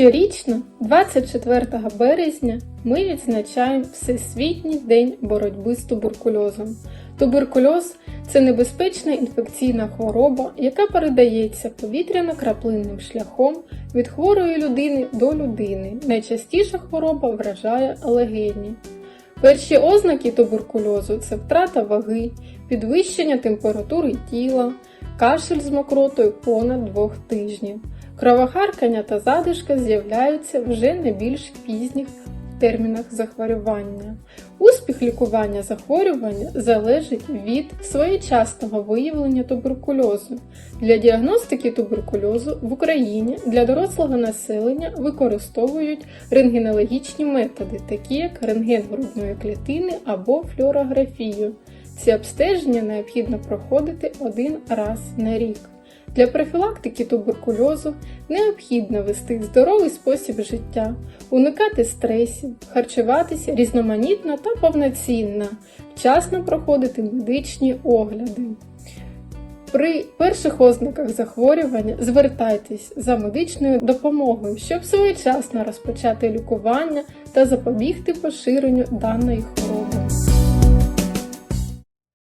Щорічно, 24 березня, ми відзначаємо Всесвітній день боротьби з туберкульозом. Туберкульоз це небезпечна інфекційна хвороба, яка передається повітряно-краплинним шляхом від хворої людини до людини. Найчастіша хвороба вражає легені. Перші ознаки туберкульозу це втрата ваги, підвищення температури тіла, кашель з мокротою понад двох тижнів. Кровохаркання та задишка з'являються вже на більш пізніх термінах захворювання. Успіх лікування захворювання залежить від своєчасного виявлення туберкульозу. Для діагностики туберкульозу в Україні для дорослого населення використовують рентгенологічні методи, такі як рентген грудної клітини або флюорографію. Ці обстеження необхідно проходити один раз на рік. Для профілактики туберкульозу необхідно вести здоровий спосіб життя, уникати стресів, харчуватися різноманітно та повноцінно, вчасно проходити медичні огляди. При перших ознаках захворювання звертайтесь за медичною допомогою, щоб своєчасно розпочати лікування та запобігти поширенню даної хвороби.